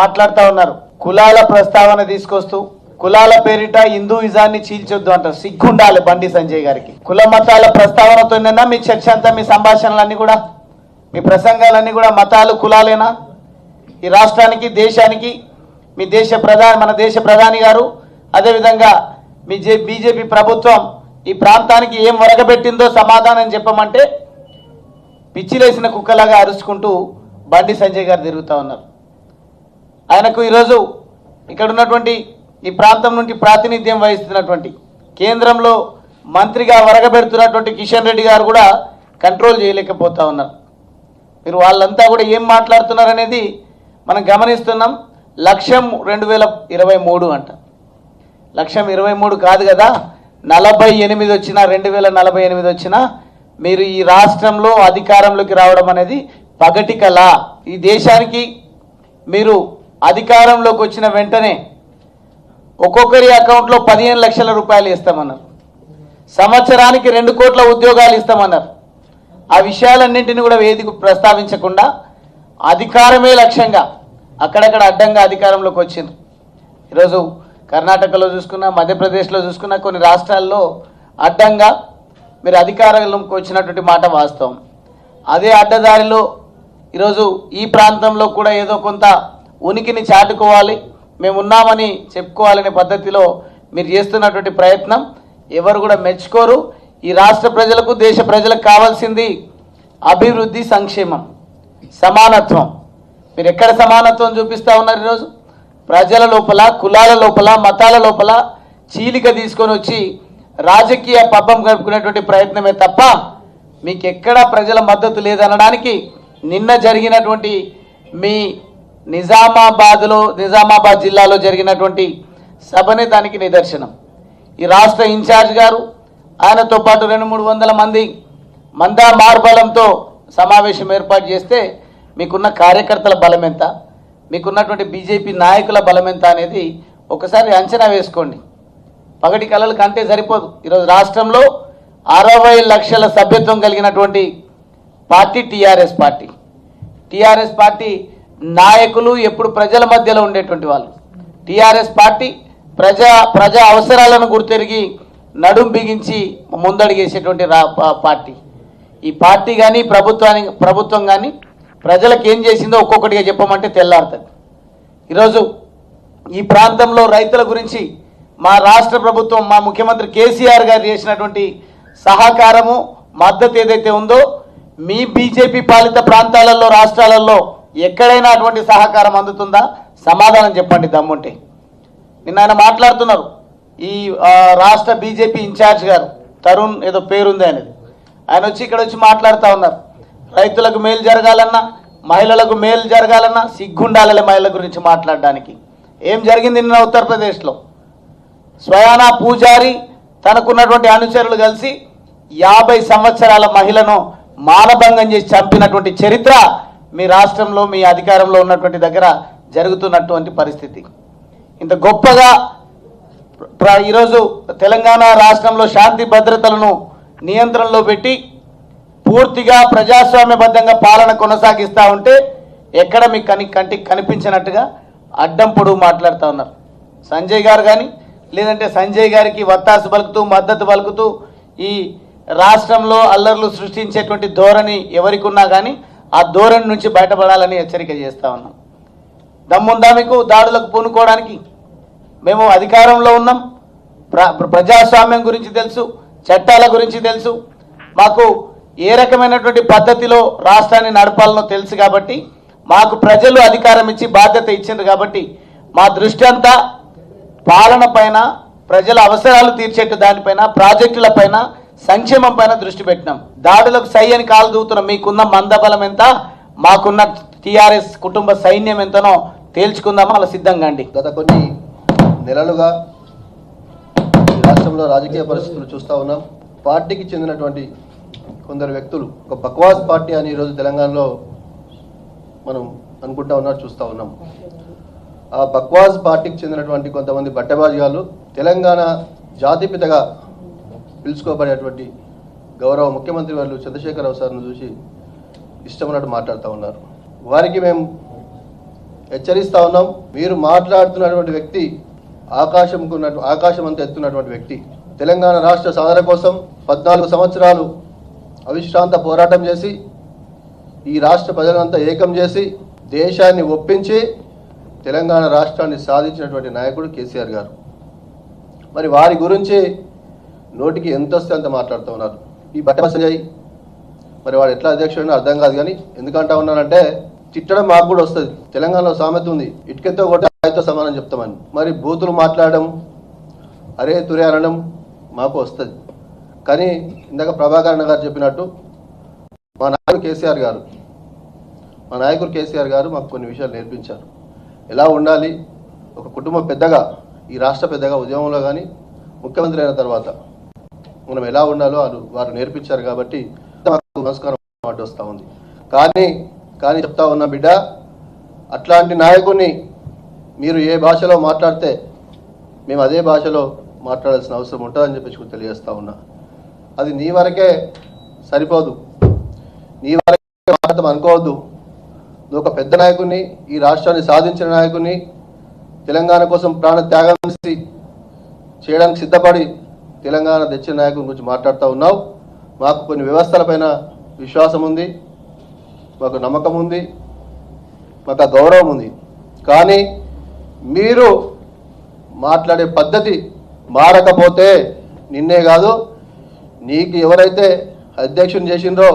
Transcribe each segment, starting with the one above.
మాట్లాడుతూ ఉన్నారు. కులాల ప్రస్తావన తీసుకొస్తూ కులాల పేరిట హిందూయిజాన్ని చీల్చొద్దు అంటారు. సిగ్గుండాలి బండి సంజయ్ గారికి. కుల మతాల ప్రస్తావనతోనేనా మీ చర్చ అంతా మీ సంభాషణలన్నీ కూడా మీ ప్రసంగాలన్నీ కూడా మతాలు కులాలేనా? ఈ రాష్ట్రానికి దేశానికి మీ దేశ ప్రధాని మన దేశ ప్రధాని గారు అదేవిధంగా మీ జే బీజేపీ ప్రభుత్వం ఈ ప్రాంతానికి ఏం వరగబెట్టిందో సమాధానం చెప్పమంటే పిచ్చిలేసిన కుక్కలాగా అరుచుకుంటూ బండి సంజయ్ గారు తిరుగుతూ ఉన్నారు. ఆయనకు ఈరోజు ఇక్కడ ఉన్నటువంటి ఈ ప్రాంతం నుండి ప్రాతినిధ్యం వహిస్తున్నటువంటి కేంద్రంలో మంత్రిగా వరగబెడుతున్నటువంటి కిషన్ రెడ్డి గారు కూడా కంట్రోల్ చేయలేకపోతా ఉన్నారు. మీరు వాళ్ళంతా కూడా ఏం మాట్లాడుతున్నారు అనేది మనం గమనిస్తున్నాం. లక్ష్యం రెండు వేల ఇరవై మూడు అంట. లక్ష్యం ఇరవై మూడు కాదు కదా నలభై ఎనిమిది వచ్చినా రెండు వేల నలభై ఎనిమిది వచ్చినా మీరు ఈ రాష్ట్రంలో అధికారంలోకి రావడం అనేది పగటి కళ ఈ దేశానికి మీరు అధికారంలోకి వచ్చిన వెంటనే ఒక్కొక్కరి అకౌంట్లో పదిహేను లక్షల రూపాయలు ఇస్తామన్నారు. సంవత్సరానికి రెండు కోట్ల ఉద్యోగాలు ఇస్తామన్నారు. ఆ విషయాలన్నింటినీ కూడా వేదిక ప్రస్తావించకుండా అధికారమే లక్ష్యంగా అక్కడక్కడ అడ్డంగా అధికారంలోకి వచ్చింది. ఈరోజు కర్ణాటకలో చూసుకున్నా మధ్యప్రదేశ్లో చూసుకున్నా కొన్ని రాష్ట్రాల్లో అడ్డంగా మీరు అధికారంలోకి వచ్చినటువంటి మాట వాస్తవం. అదే అడ్డదారిలో ఈరోజు ఈ ప్రాంతంలో కూడా ఏదో కొంత ఉనికిని చాటుకోవాలి మేము ఉన్నామని చెప్పుకోవాలనే పద్ధతిలో మీరు చేస్తున్నటువంటి ప్రయత్నం. ఎవరు కూడా మెచ్చుకోరు. ఈ రాష్ట్ర ప్రజలకు దేశ ప్రజలకు కావాల్సింది అభివృద్ధి సంక్షేమం సమానత్వం. మీరు ఎక్కడ సమానత్వం చూపిస్తా ఉన్నారు ఈరోజు? ప్రజల లోపల కులాల లోపల మతాల లోపల చీలిక తీసుకొని వచ్చి రాజకీయ పబ్బం గడుపుకునేటువంటి ప్రయత్నమే తప్ప మీకు ఎక్కడా ప్రజల మద్దతు లేదనడానికి నిన్న జరిగినటువంటి మీ నిజామాబాద్లో నిజామాబాద్ జిల్లాలో జరిగినటువంటి సభనే దానికి నిదర్శనం. ఈ రాష్ట్ర ఇన్ఛార్జ్ గారు ఆయనతో పాటు రెండు మూడు వందల మంది మందా మార్బలంతో సమావేశం ఏర్పాటు చేస్తే మీకున్న కార్యకర్తల బలం ఎంత మీకున్నటువంటి బీజేపీ నాయకుల బలం ఎంత అనేది ఒకసారి అంచనా వేసుకోండి. పగటి కళలకు కంటే సరిపోదు. ఈరోజు రాష్ట్రంలో అరవై లక్షల సభ్యత్వం కలిగినటువంటి party TRS party. TRS party నాయకులు ఎప్పుడు ప్రజల మధ్యలో ఉండేటువంటి వాళ్ళు. టీఆర్ఎస్ పార్టీ ప్రజా ప్రజా అవసరాలను గుర్తెరిగి నడుం బిగించి ముందడిగేసేటువంటి పార్టీ. ఈ పార్టీ కానీ ప్రభుత్వానికి ప్రభుత్వం కానీ ప్రజలకు ఏం చేసిందో ఒక్కొక్కటిగా చెప్పమంటే తెల్లారుతుంది. ఈరోజు ఈ ప్రాంతంలో రైతుల గురించి మా రాష్ట్ర ప్రభుత్వం మా ముఖ్యమంత్రి కేసీఆర్ గారు చేసినటువంటి సహకారము మద్దతు ఏదైతే ఉందో మీ బీజేపీ పాలిత ప్రాంతాలలో రాష్ట్రాలలో ఎక్కడైనా అటువంటి సహకారం అందుతుందా? సమాధానం చెప్పండి దమ్ముంటే. నిన్న ఆయన మాట్లాడుతున్నారు. ఈ రాష్ట్ర బీజేపీ ఇన్ఛార్జ్ గారు తరుణ్ ఏదో పేరుంది అనేది ఆయన వచ్చి ఇక్కడ వచ్చి మాట్లాడుతూ ఉన్నారు. రైతులకు మేలు జరగాలన్నా మహిళలకు మేలు జరగాలన్నా సిగ్గుండాలలే మహిళల గురించి మాట్లాడడానికి. ఏం జరిగింది నిన్న ఉత్తరప్రదేశ్లో? స్వయానా పూజారి తనకున్నటువంటి అనుచరులు కలిసి యాభై సంవత్సరాల మహిళను మానభంగం చేసి చంపినటువంటి చరిత్ర మీ రాష్ట్రంలో మీ అధికారంలో ఉన్నటువంటి దగ్గర జరుగుతున్నటువంటి పరిస్థితి. ఇంత గొప్పగా ఈరోజు తెలంగాణ రాష్ట్రంలో శాంతి భద్రతలను నియంత్రణలో పెట్టి పూర్తిగా ప్రజాస్వామ్యబద్ధంగా పాలన కొనసాగిస్తూ ఉంటే ఎక్కడ మీ కని కంటికి కనిపించినట్టుగా అడ్డం పొడుగు మాట్లాడుతూ ఉన్నారు. సంజయ్ గారు కానీ లేదంటే సంజయ్ గారికి వత్తాసు పలుకుతూ మద్దతు పలుకుతూ ఈ రాష్ట్రంలో అల్లర్లు సృష్టించేటువంటి ధోరణి ఎవరికి ఉన్నా కానీ ఆ ధోరణి నుంచి బయటపడాలని హెచ్చరిక చేస్తా ఉన్నాం. దమ్ముందా మీకు? దాడులకు పూనుకోవడానికి మేము అధికారంలో ఉన్నాం. ప్ర ప్రజాస్వామ్యం గురించి తెలుసు చట్టాల గురించి తెలుసు. మాకు ఏ రకమైనటువంటి పద్ధతిలో రాష్ట్రాన్ని నడపాలనో తెలుసు కాబట్టి మాకు ప్రజలు అధికారం ఇచ్చి బాధ్యత ఇచ్చింది కాబట్టి మా దృష్టి అంతా పాలన పైన ప్రజల అవసరాలు తీర్చేట్టు దానిపైన ప్రాజెక్టుల పైన సంక్షేమం పైన దృష్టి పెట్టినాం. దాడులకు సై అని కాలు దూతున్నాం మీకున్న మందబలం ఎంత? మాకున్న టిఆర్ఎస్ కుటుంబ సైన్యం ఎంతనో తేల్చుకుందామా? అలా సిద్ధంగా అండి గత కొన్ని నెలలుగా రాష్ట్రంలో రాజకీయ పరిస్థితులు చూస్తూ ఉన్నాం. పార్టీకి చెందినటువంటి కొందరు వ్యక్తులు ఒక బక్వాస్ పార్టీ అని ఈరోజు తెలంగాణలో మనం అనుకుంటా ఉన్నారు చూస్తూ ఉన్నాం. ఆ బక్వాస్ పార్టీకి చెందినటువంటి కొంతమంది బట్టబాజిగాళ్ళు తెలంగాణ జాతిపితగా పిలుచుకోబడేటువంటి గౌరవ ముఖ్యమంత్రి వాళ్ళు చంద్రశేఖరరావు సార్ను చూసి ఇష్టమైనట్టు మాట్లాడుతూ ఉన్నారు. వారికి మేము హెచ్చరిస్తూ ఉన్నాం. మీరు మాట్లాడుతున్నటువంటి వ్యక్తి ఆకాశంకు ఆకాశం అంతా ఎత్తున్నటువంటి వ్యక్తి. తెలంగాణ రాష్ట్ర సాధన కోసం పద్నాలుగు సంవత్సరాలు అవిశ్రాంత పోరాటం చేసి ఈ రాష్ట్ర ప్రజలంతా ఏకం చేసి దేశాన్ని ఒప్పించి తెలంగాణ రాష్ట్రాన్ని సాధించినటువంటి నాయకుడు కేసీఆర్ గారు. మరి వారి గురించి నోటికి ఎంత వస్తే అంత మాట్లాడుతూ ఉన్నారు. ఈ బట్ట సంజయ్ మరి వాడు ఎట్లా అధ్యక్షుడు అర్థం కాదు కానీ ఎందుకంటా ఉన్నానంటే తిట్టడం మాకు కూడా వస్తుంది. తెలంగాణలో సామెత ఉంది. ఇటుకతో కొట్టే ఆయనతో సమానం చెప్తామని మరి బూతులు మాట్లాడడం అరే తురే అనడం మాకు వస్తుంది. కానీ ఇందాక ప్రభాకరణ గారు చెప్పినట్టు మా నాయకుడు కేసీఆర్ గారు మా నాయకుడు కేసీఆర్ గారు మాకు కొన్ని విషయాలు నేర్పించారు. ఎలా ఉండాలి? ఒక కుటుంబ పెద్దగా ఈ రాష్ట్ర పెద్దగా ఉద్యమంలో కానీ ముఖ్యమంత్రి అయిన తర్వాత మనం ఎలా ఉండాలో వారు వారు నేర్పించారు కాబట్టి నమస్కారం మాట వస్తూ ఉంది. కానీ కానీ చెప్తా ఉన్నా బిడ్డ అట్లాంటి నాయకుడిని మీరు ఏ భాషలో మాట్లాడితే మేము అదే భాషలో మాట్లాడాల్సిన అవసరం ఉంటుందని చెప్పేసి తెలియజేస్తా ఉన్నా. అది నీ వరకే సరిపోదు. నీ వరకే మాట్లాడతాం అనుకోవద్దు. నువ్వు ఒక పెద్ద నాయకుని ఈ రాష్ట్రాన్ని సాధించిన నాయకుని తెలంగాణ కోసం ప్రాణ త్యాగం చేసి చేయడానికి సిద్ధపడి తెలంగాణ తెచ్చిన నాయకుని గురించి మాట్లాడుతూ ఉన్నావు. మాకు కొన్ని వ్యవస్థలపైన విశ్వాసం ఉంది మాకు నమ్మకం ఉంది మాకు ఆ గౌరవం ఉంది. కానీ మీరు మాట్లాడే పద్ధతి మారకపోతే నిన్నే కాదు నీకు ఎవరైతే అధ్యక్షుని చేసిండ్రో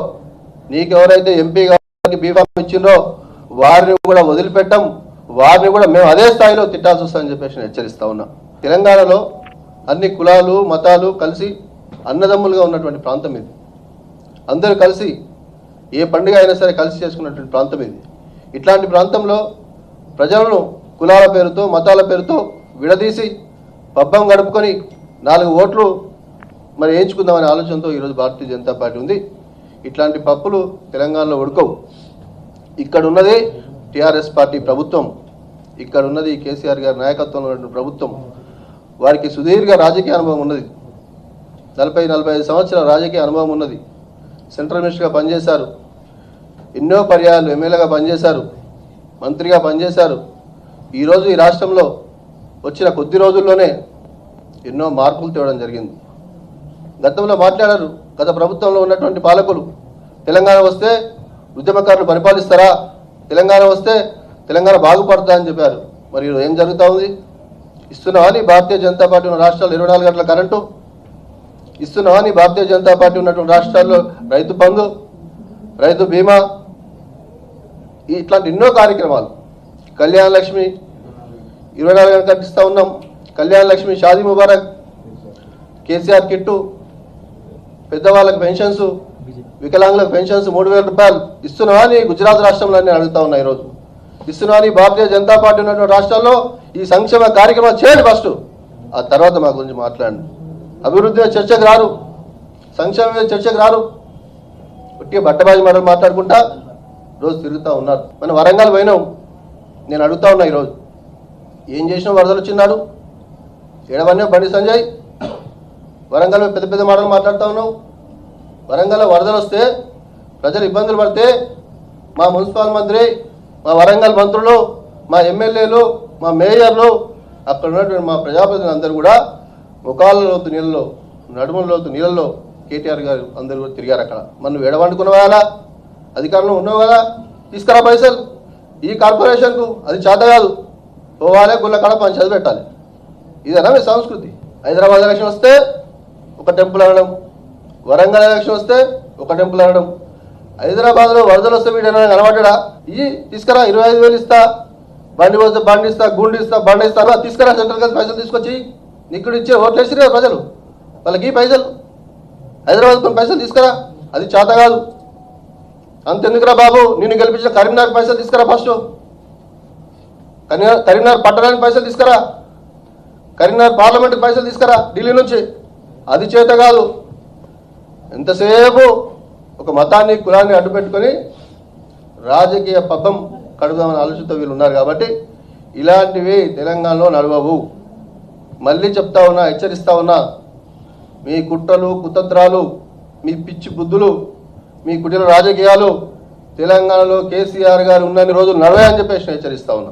నీకు ఎవరైతే ఎంపీ గారికి బీఫామ్ ఇచ్చిండ్రో వారిని కూడా వదిలిపెట్టం వారిని కూడా మేము అదే స్థాయిలో తిట్టాల్సి వస్తామని చెప్పేసి హెచ్చరిస్తా ఉన్నా. తెలంగాణలో అన్ని కులాలు మతాలు కలిసి అన్నదమ్ములుగా ఉన్నటువంటి ప్రాంతం ఇది. అందరూ కలిసి ఏ పండుగ అయినా సరే కలిసి చేసుకున్నటువంటి ప్రాంతం ఇది. ఇట్లాంటి ప్రాంతంలో ప్రజలను కులాల పేరుతో మతాల పేరుతో విడదీసి పబ్బం గడుపుకొని నాలుగు ఓట్లు మరి వేయించుకుందామనే ఆలోచనతో ఈరోజు భారతీయ జనతా పార్టీ ఉంది. ఇట్లాంటి పప్పులు తెలంగాణలో ఉడకవు. ఇక్కడ ఉన్నది టిఆర్ఎస్ పార్టీ ప్రభుత్వం. ఇక్కడ ఉన్నది కేసీఆర్ గారి నాయకత్వంలో ఉన్నటువంటి ప్రభుత్వం. వారికి సుదీర్ఘ రాజకీయ అనుభవం ఉన్నది. నలభై నలభై ఐదు సంవత్సరాల రాజకీయ అనుభవం ఉన్నది. సెంట్రల్ మినిస్టర్గా పనిచేశారు. ఎన్నో పర్యాయాలు ఎమ్మెల్యేగా పనిచేశారు. మంత్రిగా పనిచేశారు. ఈరోజు ఈ రాష్ట్రంలో వచ్చిన కొద్ది రోజుల్లోనే ఎన్నో మార్పులు తేవడం జరిగింది. గతంలో మాట్లాడారు. గత ప్రభుత్వంలో ఉన్నటువంటి పాలకులు తెలంగాణ వస్తే ఉద్యమకారులు పరిపాలిస్తారా? తెలంగాణ వస్తే తెలంగాణ బాగుపడతా అని చెప్పారు. మరి ఏం జరుగుతూ ఉంది? ఇస్తున్నామని భారతీయ జనతా పార్టీ ఉన్న రాష్ట్రాల్లో ఇరవై నాలుగు గంటల కరెంటు. ఇస్తున్నామని భారతీయ జనతా పార్టీ ఉన్నటువంటి రాష్ట్రాల్లో రైతు బంధు రైతు బీమా ఇట్లాంటి ఎన్నో కార్యక్రమాలు. కళ్యాణ లక్ష్మి ఇరవై నాలుగు గంటలు కట్టిస్తూ ఉన్నాం. కళ్యాణ లక్ష్మి షాదీ ముబారక్ కేసీఆర్ కిట్టు పెద్దవాళ్ళకి పెన్షన్స్ వికలాంగులకు పెన్షన్స్ మూడు వేల రూపాయలు ఇస్తున్నావా అని గుజరాత్ రాష్ట్రంలో నేను అడుగుతా ఉన్నా ఈరోజు. ఇస్తున్నావా అని భారతీయ జనతా పార్టీ ఉన్నటువంటి రాష్ట్రాల్లో ఈ సంక్షేమ కార్యక్రమాలు చేయండి ఫస్ట్. ఆ తర్వాత మా గురించి మాట్లాడండి. అభివృద్ధి చర్చకు రారు. సంక్షేమం మీద చర్చకు రారు. ఒట్టిగా బట్టబాజీ మాటలు మాట్లాడుకుంటా రోజు తిరుగుతూ ఉన్నారు. మనం వరంగల్ పోయినాం. నేను అడుగుతా ఉన్నా ఈరోజు. ఏం చేసినా వరదలు వచ్చినాడు. ఏడవన్నీ బండి సంజయ్. వరంగల్ పెద్ద పెద్ద మాటలు మాట్లాడుతూ ఉన్నావు వరంగల్లో వరదలు వస్తే ప్రజలు ఇబ్బందులు పడితే మా మున్సిపల్ మంత్రి మా వరంగల్ మంత్రులు మా ఎమ్మెల్యేలు మా మేయర్లు అక్కడ ఉన్నటువంటి మా ప్రజాప్రతినిధులు అందరూ కూడా ముఖాల లోతు నీళ్ళలో నడుముల లోతు నీళ్ళలో కేటీఆర్ గారు అందరూ కూడా తిరిగారు అక్కడ. మనం నువ్వు అలా? అధికారంలో ఉన్నావు కదా? తీసుకురా పైసలు. ఈ కార్పొరేషన్కు అది చేత కాదు. పోవాలే గుళ్ళ కాడ పంచాయతీ పెట్టాలి. ఇదేనా మీ సంస్కృతి? హైదరాబాద్ ఎలక్షన్ వస్తే ఒక టెంపుల్ అనడం వరంగల్ ఎలక్షన్ వస్తే ఒక టెంపుల్ అనడం. హైదరాబాద్లో వరదలు వస్తే వీడు ఏమైనా ఈ ఇవి తీసుకురా ఇరవై ఐదు వేలు ఇస్తా. బండి వస్తే బండి ఇస్తా గుండు ఇస్తా బండి ఇస్తా తీసుకురా సెంట్రల్ గవర్నమెంట్ పైసలు తీసుకొచ్చి. ఇక్కడ ఇచ్చే ఓట్లు వేసిరు ప్రజలు. వాళ్ళకి పైసలు. హైదరాబాద్ కొన్ని పైసలు తీసుకురా. అది చేత కాదు. అంతెందుకురా బాబు? నిన్ను గెలిపించిన కరీంనగర్ పైసలు తీసుకురా ఫస్ట్ కరీంనగర్ కరీంనగర్ పట్టడానికి పైసలు తీసుకురా. కరీంనగర్ పార్లమెంట్కి పైసలు తీసుకురా ఢిల్లీ నుంచి. అది చేత కాదు. ఎంతసేపు ఒక మతాన్ని కులాన్ని అడ్డు పెట్టుకొని రాజకీయ పబ్బం కడుగుదామని ఆలోచనతో వీళ్ళు ఉన్నారు కాబట్టి ఇలాంటివి తెలంగాణలో నడవవు. మళ్ళీ చెప్తా ఉన్నా హెచ్చరిస్తా ఉన్నా మీ కుట్రలు కుతంత్రాలు మీ పిచ్చి బుద్ధులు మీ కుటీర రాజకీయాలు తెలంగాణలో కేసీఆర్ గారు ఉన్నన్ని రోజులు నడవే అని చెప్పేసి హెచ్చరిస్తా ఉన్నా.